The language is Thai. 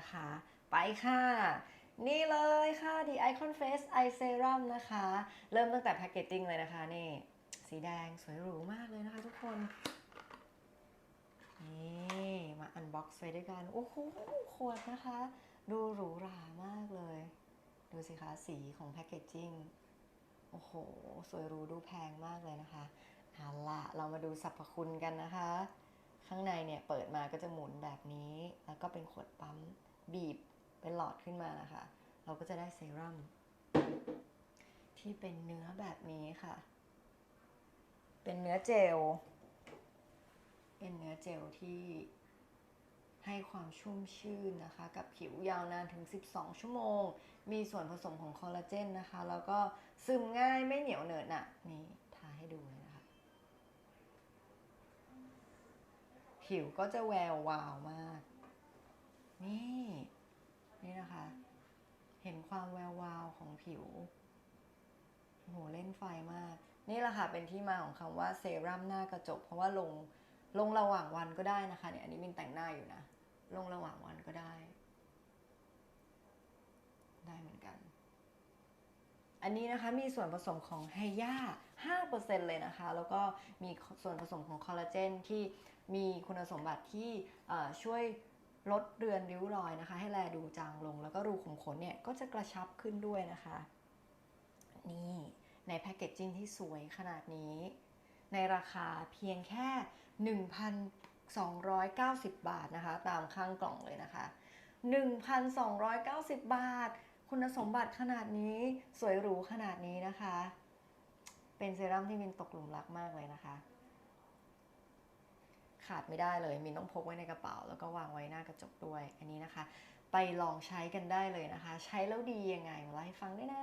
นะคะ ไปค่ะ นี่เลยค่ะ The Icon Face Eye Serum นะคะ เริ่มตั้งแต่แพคเกจจิ้งเลยนะคะนี่ สีแดงสวยหรูมากเลยนะคะทุกคน นี่มาอันบ็อกซ์ไว้ด้วยกัน โอ้โหขวดนะคะ ดูหรูหรามากเลย ดูสิคะสีของแพคเกจจิ้งโอ้โห สวยหรูดูแพงมากเลยนะคะเอาละเรามาดูสรรพคุณกันนะคะ ข้างในเนี่ยเปิดมาก็จะหมุนแบบนี้ แล้วก็เป็นขวดปั๊มบีบเป็นหลอดขึ้นมานะคะ เราก็จะได้เซรั่มที่เป็นเนื้อแบบนี้ค่ะ เป็นเนื้อเจล เป็นเนื้อเจลที่ให้ความชุ่มชื่นนะคะ กับผิวยาวนานถึง 12 ชั่วโมง มีส่วนผสมของคอลลาเจนนะคะ แล้วก็ซึมง่ายไม่เหนียวเหนอะหนะนี่ทาให้ดูเลยนะคะ ผิวก็จะแวววาวมาก นี่ นี่นะคะ เห็นความแวววาวของผิวโอ้โหเล่นไฟมาก นี่แหละค่ะเป็นที่มาของคำว่าเซรั่มหน้ากระจก เพราะว่าลงลงระหว่างวันก็ได้นะคะเนี่ยอันนี้มินแต่งหน้าอยู่นะ ลงระหว่างวันก็ได้ ได้เหมือนกัน อันนี้นะคะมีส่วนผสมของไฮยา5%เลยนะคะ แล้วก็มีส่วนผสมของคอลลาเจนที่มีคุณสมบัติที่ช่วย ลดเรือนริ้วรอยนะคะ ให้แลดูจางลง แล้วก็รูขุมขนเนี่ยก็จะกระชับขึ้นด้วยนะคะ นี่ในแพคเกจจิ้งที่สวยขนาดนี้ ในราคาเพียงแค่ 1,290 บาทนะคะ ตามข้างกล่องเลยนะคะ 1,290 บาท คุณสมบัติขนาดนี้สวยหรูขนาดนี้นะคะ เป็นเซรั่มที่มินตกหลุมรักมากเลยนะคะ ขาดไม่ได้เลย มินต้องพกไว้ในกระเป๋า แล้วก็วางไว้หน้ากระจกด้วย อันนี้นะคะ ไปลองใช้กันได้เลยนะคะ ใช้แล้วดียังไงมาเล่าให้ฟังด้วยนะ